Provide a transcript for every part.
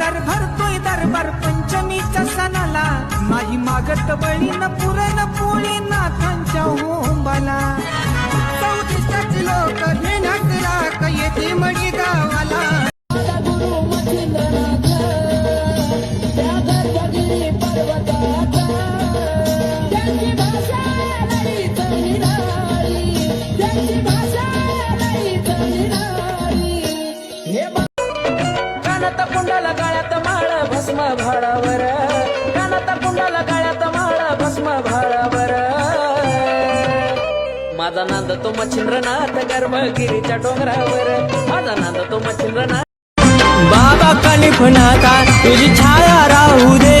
दर भरतोय दरबार पंचमीच्या सणाला. नाही मागत बळीन पुरण पोळी नाथांच्या होंबाला चौदिसाची लोक कानात कुंडाला गाळ्यात माळ भस्म भाळावर. कानात कुंडाला गाळ्यात माळ भस्म भाळावर. माझा नांद तो मच्छिंद्रनाथ गर्भगिरीच्या डोंगरावर. माझा नांद तो मच्छिंद्रनाथ. बाबा कानिफनाथा तुझी छाया राहू दे.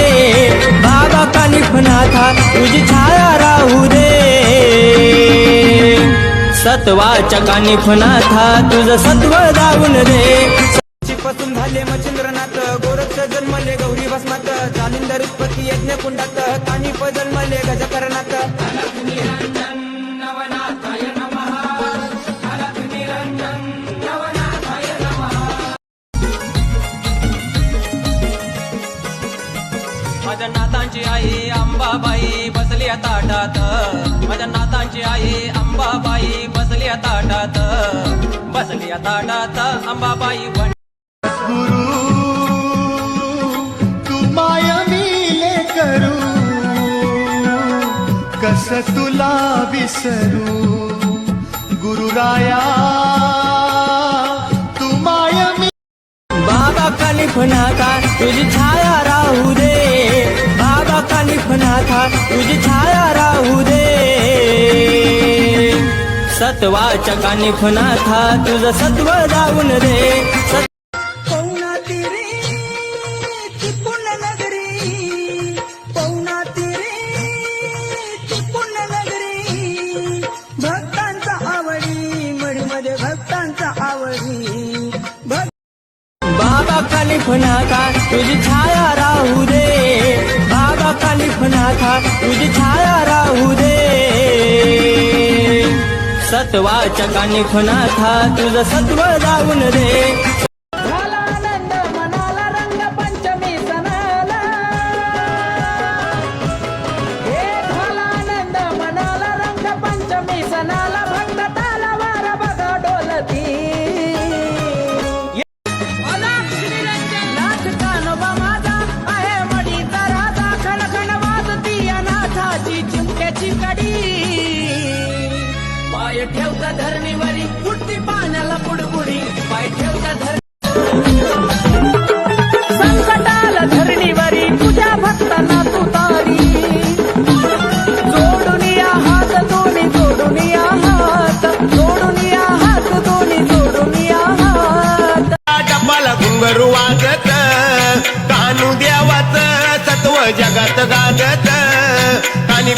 बाबा कानिफनाथा तुझी छाया राहू दे. सत्वाच्या कानिफनाथा तुझं सत्व दावून दे. पासून झाले मच्छिंद्रनाथ गोरक्ष जन्मले गौरी भस्मात. जालिंदर उत्पत्ती यज्ञ कुंडात. कानिप जन्मले गजकरणात माझ्या नातांची आई अंबाबाई बसली ताटात. माझ्या नातांची आई अंबाबाई बसली ताटात. बसली ताटात अंबाबाई तुला विसरू. गुरुराया तू माया मी. बाबा कानिफनाथा तुझी छाया राहू दे. बाबा कानिफनाथा तुझी छाया राहू दे. सत्वाच्या कानिफनाथा तुझं सत्व जाऊन दे. कानिफनाथा तुझी छाया राहू दे. बाबा कानिफनाथा तुझी छाया राहू दे. सत्वाच्या कानिफनाथा तुझं सत्व दावून दे.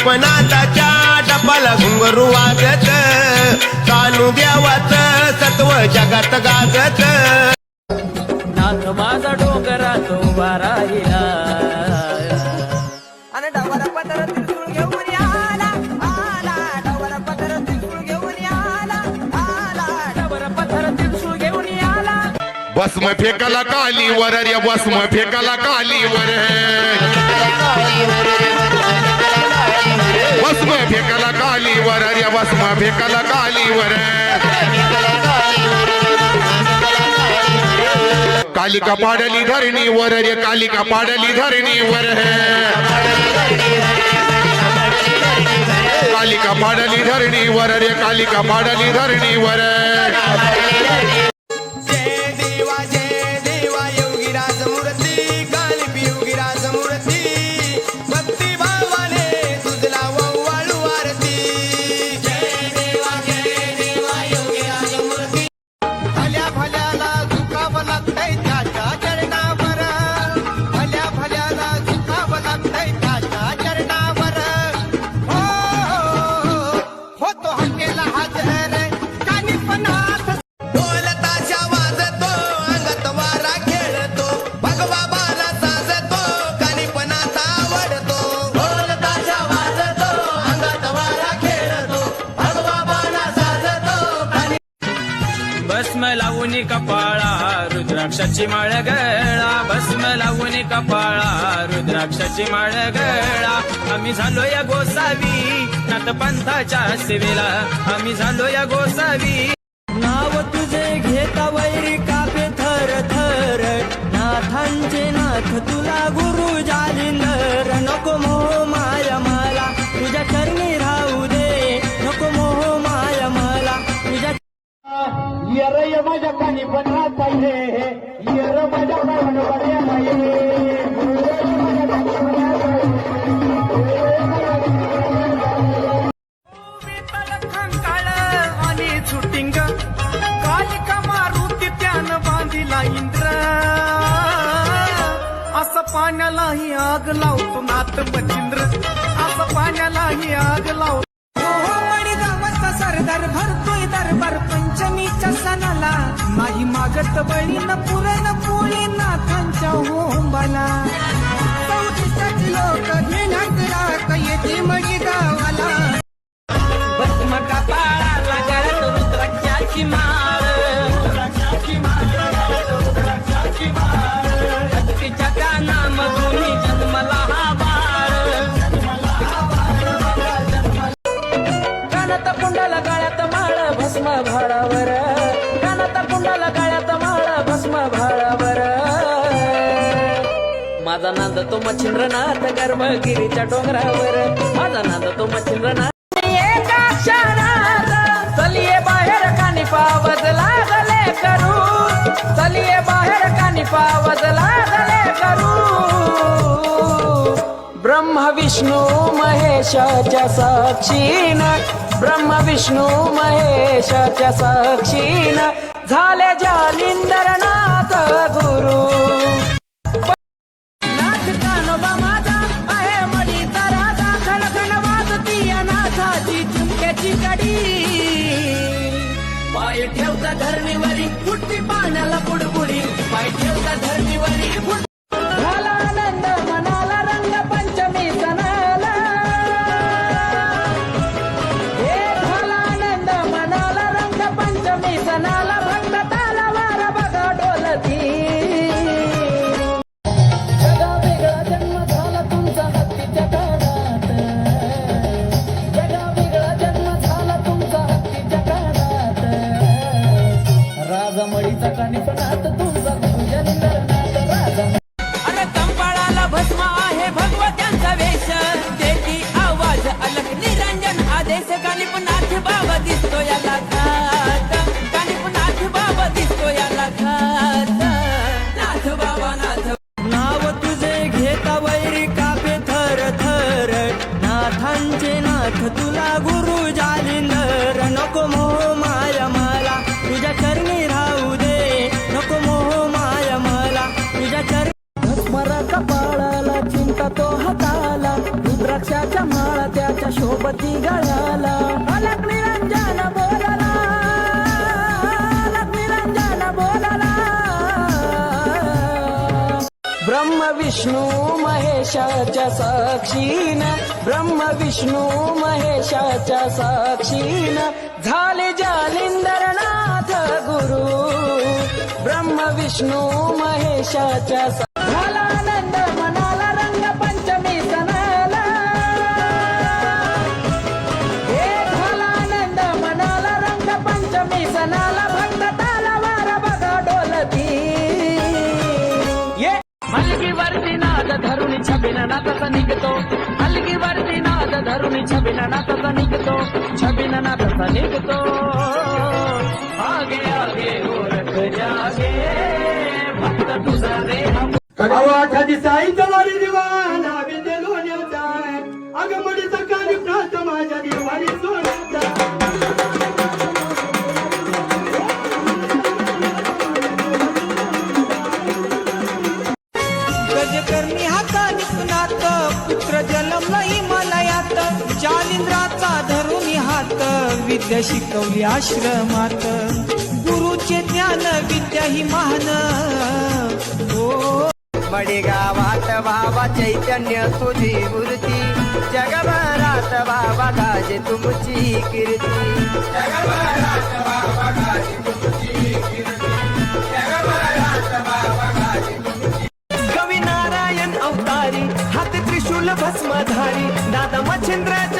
कानिपनाथाच्या डब्बाला घुंगरू वागत कानू देवाच सत्व जगात गाजत. नाथ माझा डोंगरात उभा राहिला. आणि डबरा पदर त्रिशूळ घेऊन आला आला. डबरा पदर त्रिशूळ घेऊन आला आला. डबर पथर त्रिशूळ घेऊन आला भस्म फेकाला कालीवर रे भस्म फेकाला कालीवर भस्म फेकाला कालीवर रे भस्म फेकाला कालीवर. कालिका पाडली धरणीवर रे कालिका पाडली धरणीवर. कालिका पाडली धरणीवर रे कालिका पाडली धरणीवर. रुद्राक्षाची माळ गळा भस्म लावून कपाळा. रुद्राक्षाची माळ गळा आम्ही झालो या गोसावी. नाथ पंथाच्या सेवेला आम्ही झालो या गोसावी. नाव तुझे घेता वैरी कापे थर थर. नाथांचे नाथ तुला गुरु जालिंदर नको माझ्या पाणी पण पाहिजे. येर माझ्या कान बऱ्या काळ कालिका मारुती त्यानं बांधिला इंद्र. असं पाण्यालाही आग लावतो नात मचिंद्र असं पाण्यालाही आग लावतो सरदार भरतोय दरबार पंचमीच्या सणाला. नाही मागत बळीन पुरण पोळी नाथांच्या होंबाला चौतीसाची लोक घेण्यात राहत येते मगी गावाला. भस्म पाळाला गळ्यात रुद्राची माळ. तो मच्छिंद्रनाथ गर्भगिरीच्या डोंगरावर. माझा नाद तो मच्छिंद्रनाथ. चलिये बाहेर कानी पावजला लागले करू. चलिये बाहेर कानी पावजला लागले करू. ब्रह्म विष्णू महेशाच्या साक्षीन ब्रह्म विष्णू महेशाच्या साक्षीन झाले जालिंदरनाथ गुरु. माळा त्याच्या शोभती गळाला. अलग निरंजन बोलाला. अलग निरंजन बोलाला. ब्रह्म विष्णू महेशाच्या साक्षीन ब्रह्म विष्णू महेशाच्या साक्षीन झाले जालिंदरनाथ गुरु. ब्रह्म विष्णू महेशाच्या नाद धरुणी छबिन नाथाचा निघतो छबिन नाथाचा निघतो आगे आगे ओरख जागे भक्त तुझा देह अवाठा दिसाईचा वारी दिवाना आश्रमात गुरुचे ज्ञान विद्या ही महान बडेगावात बाबा चैतन्य तुझी मूर्ती. जगभरात बाबा गाज तुमची कीर्ती. जगभरात तुमची कवी नारायण अवतारी हात त्रिशूल भस्मधारी दादा मच्छिंद्रा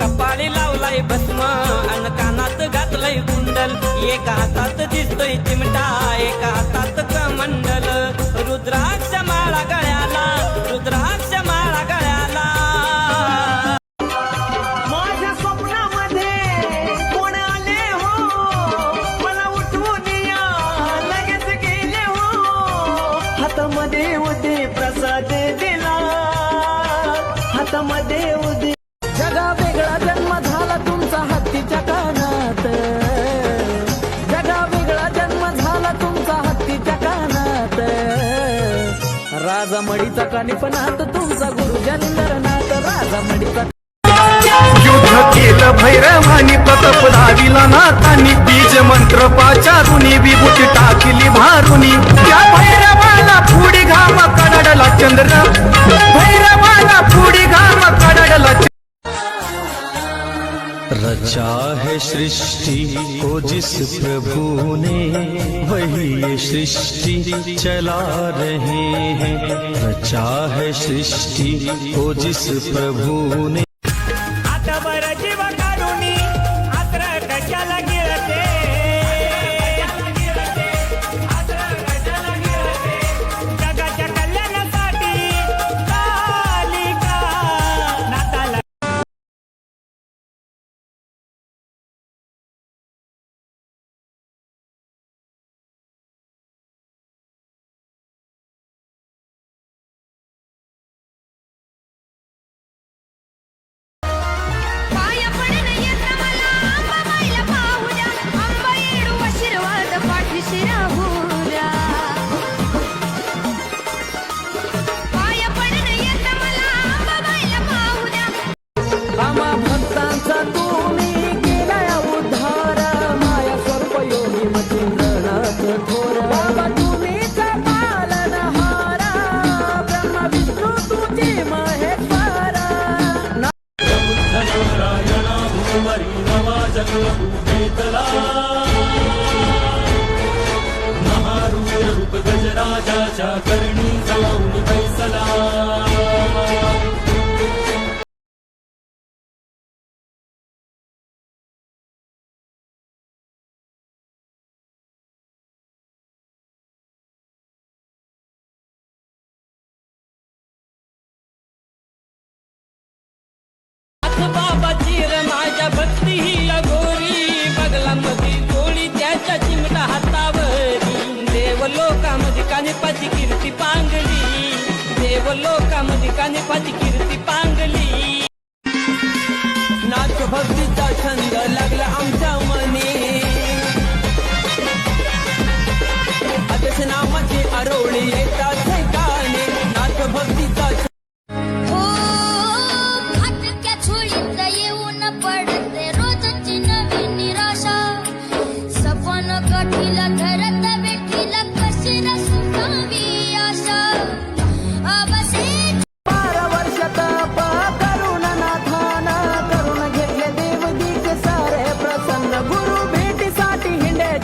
कपाळी लावलाय भस्म अन कानात घातलंय कुंडल. एका हातात दिसतोय चिमटा एका हातात कमंडल. रुद्राक्ष हातामध्ये होते जगा वेगळा जन्म झाला तुमचा हत्तीच्या कानात. जगा वेगळा जन्म झाला तुमचा हत्तीच्या कानात. राजा मडीचा कानिपणात तुमचा गुरु राजा मडीचा युद्ध केलं भैरवानी प्रताप दाविला नाथांनी. बीज मंत्र पाचारुनी विभूती टाकली भारुनी. त्या भैरवाला पुढी घाम कडडला चंद्र. भैरवाला पुढी रचा है सृष्टि को जिस प्रभु ने वही ये सृष्टि चला रहे हैं। रचा है सृष्टि को जिस प्रभु ने Canepati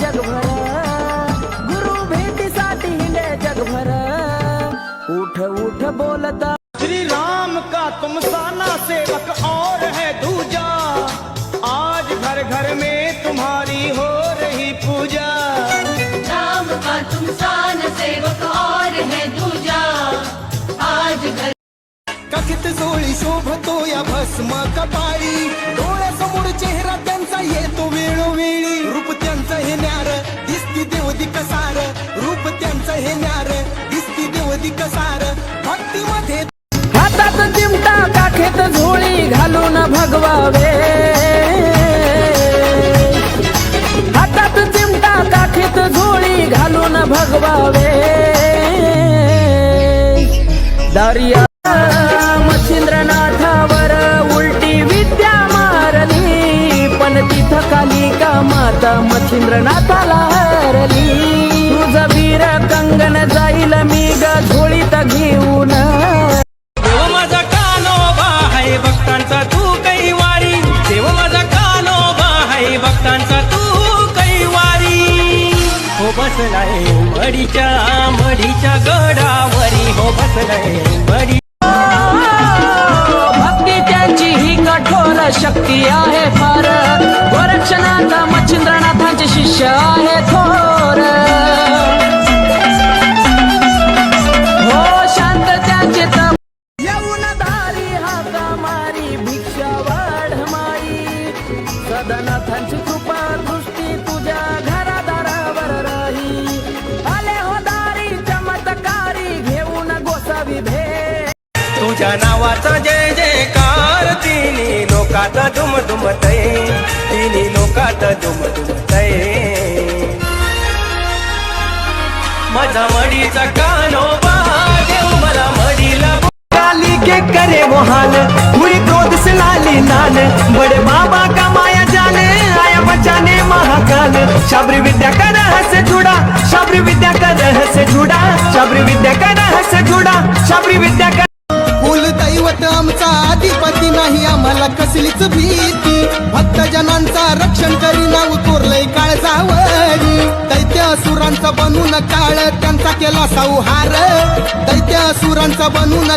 जगभर गुरु भेटीसाठी हिंडे जगभर उठ उठ बोलता श्री राम का तुम साना सेवक और है दूजा आज घर घर में तुम्हारी हो रही पूजा राम का तुम सान सेवक और है दूजा आज घर कथित जोळी शोभतो या भस्म कपाळी डोळ्यासमोर चेहरा त्यांचा येतो वेळोवेळी रूप हे दिवधिक सार रूप त्यांचं हे न्यार दिसती दिवधिक सार भक्ती मध्ये हातात चिमटा काखेत झोळी घालून भगवावे. हातात चिमटा काखेत झोळी घालून भगवावे. दारिया माता मच्छिंद्रनाथाला हरली. तुझा वीर कंगन जाईल मी ग झोळीत घेऊन. देव माझा कानोबा हाय भक्तांचा तू काही वारी देव माझा कानोबा हाय भक्तांचा तू कैवारी. हो बसलाय मडीच्या मडीच्या गडावरी. हो बसलाय मडी कठोर शक्ती आहे फार. गोरक्षनाथ मच्छिंद्रनाथांचे शिष्य आहे थोर. कसलीच भीती. भक्त जनांचा रक्षण करीना उतरलंय काळजावरी दैत्य असुरांचा बनून काळ त्यांचा केला संहार दैत्य असुरांचा बनून